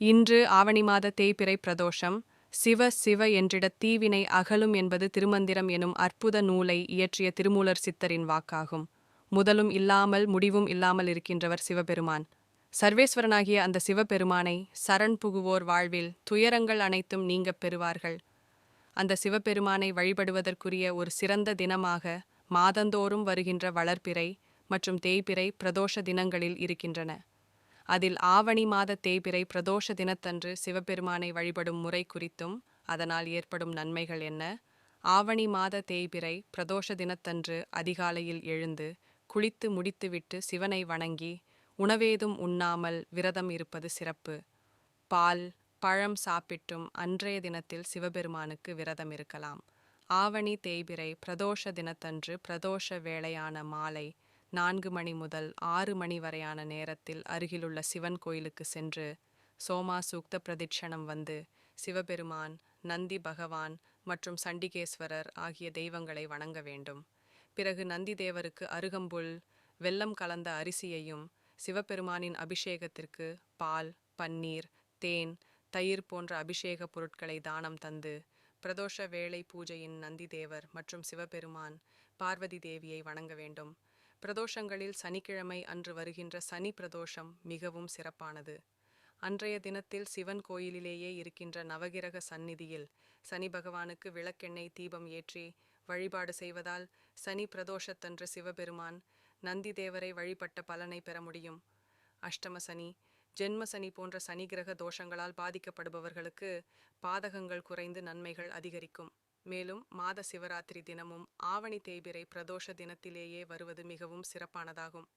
இன்று ஆவணி மாத தேய்பிறை பிரதோஷம் சிவ சிவ என்றிட தீவினை அகலும் என்பது திருமந்திரம் எனும் அற்புத நூலை இயற்றிய திருமூலர் சித்தரின் வாக்காகும். முதலும் இல்லாமல் முடிவும் இல்லாமல் இருக்கின்றவர் சிவபெருமான். சர்வேஸ்வரனாகிய அந்த சிவபெருமானை சரண் புகுவோர் வாழ்வில் துயரங்கள் அனைத்தும் நீங்கப் பெறுவார்கள். அந்த சிவபெருமானை வழிபடுவதற்குரிய ஒரு சிறந்த தினமாக மாதந்தோறும் வருகின்ற வளர்பிறை மற்றும் தேய்பிறை பிரதோஷ தினங்களில் இருக்கின்றன. அதில் ஆவணி மாத தேய்பிறை பிரதோஷ தினத்தன்று சிவபெருமானை வழிபடும் முறை குறித்தும் அதனால் ஏற்படும் நன்மைகள் என்ன? ஆவணி மாத தேய்பிறை பிரதோஷ தினத்தன்று அதிகாலையில் எழுந்து குளித்து முடித்துவிட்டு சிவனை வணங்கி உணவேதும் உண்ணாமல் விரதம் இருப்பது சிறப்பு. பால் பழம் சாப்பிட்டும் அன்றைய தினத்தில் சிவபெருமானுக்கு விரதம் இருக்கலாம். ஆவணி தேய்பிறை பிரதோஷ தினத்தன்று பிரதோஷ வேளையான மாலை நான்கு மணி முதல் ஆறு மணி வரையான நேரத்தில் அருகிலுள்ள சிவன் கோயிலுக்கு சென்று சோமா சூக்த பிரதிட்சணம் வந்து சிவபெருமான் நந்தி பகவான் மற்றும் சண்டிகேஸ்வரர் ஆகிய தெய்வங்களை வணங்க வேண்டும். பிறகு நந்தி தேவருக்கு அருகம்புல் வெல்லம் கலந்த அரிசியையும் சிவபெருமானின் அபிஷேகத்திற்கு பால் பன்னீர் தேன் தயிர் போன்ற அபிஷேக பொருட்களை தானம் தந்து பிரதோஷ வேளை பூஜையின் நந்தி தேவர் மற்றும் சிவபெருமான் பார்வதி தேவியை வணங்க வேண்டும். பிரதோஷங்களில் சனிக்கிழமை அன்று வருகின்ற சனி பிரதோஷம் மிகவும் சிறப்பானது. அன்றைய தினத்தில் சிவன் கோயிலிலேயே இருக்கின்ற நவகிரக சந்நிதியில் சனி பகவானுக்கு விளக்கெண்ணெய் தீபம் ஏற்றி வழிபாடு செய்வதால் சனி பிரதோஷத்தன்று சிவபெருமான் நந்தி தேவரை வழிபட்ட பலனை பெற முடியும். அஷ்டம சனி ஜென்ம சனி போன்ற சனி கிரக தோஷங்களால் பாதிக்கப்படுபவர்களுக்கு பாதகங்கள் குறைந்து நன்மைகள் அதிகரிக்கும். மேலும் மாத சிவராத்திரி தினமும் ஆவணி தேய்பிரை பிரதோஷ தினத்திலேயே வருவது மிகவும் சிறப்பானதாகும்.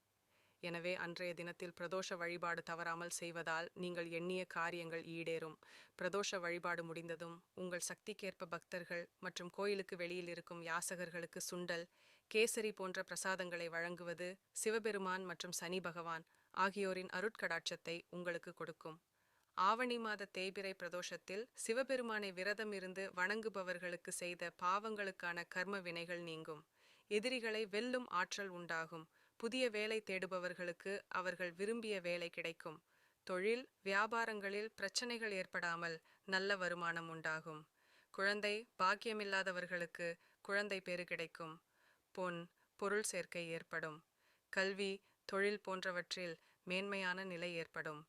எனவே அன்றைய தினத்தில் பிரதோஷ வழிபாடு தவறாமல் செய்வதால் நீங்கள் எண்ணிய காரியங்கள் ஈடேறும். பிரதோஷ வழிபாடு முடிந்ததும் உங்கள் சக்திக்கேற்ப பக்தர்கள் மற்றும் கோயிலுக்கு வெளியில் இருக்கும் யாசகர்களுக்கு சுண்டல் கேசரி போன்ற பிரசாதங்களை வழங்குவது சிவபெருமான் மற்றும் சனி பகவான் ஆகியோரின் அருட்கடாட்சத்தை உங்களுக்கு கொடுக்கும். ஆவணி மாத தேய்பிரை பிரதோஷத்தில் சிவபெருமானை விரதம் இருந்து வணங்குபவர்களுக்கு செய்த பாவங்களுக்கான கர்ம வினைகள் நீங்கும். எதிரிகளை வெல்லும் ஆற்றல் உண்டாகும். புதிய வேலை தேடுபவர்களுக்கு அவர்கள் விரும்பிய வேலை கிடைக்கும். தொழில் வியாபாரங்களில் பிரச்சனைகள் ஏற்படாமல் நல்ல வருமானம் உண்டாகும். குழந்தை பாக்கியமில்லாதவர்களுக்கு குழந்தை பேறு கிடைக்கும். பொன் பொருள் சேர்க்கை ஏற்படும். கல்வி தொழில் போன்றவற்றில் மேன்மையான நிலை ஏற்படும்.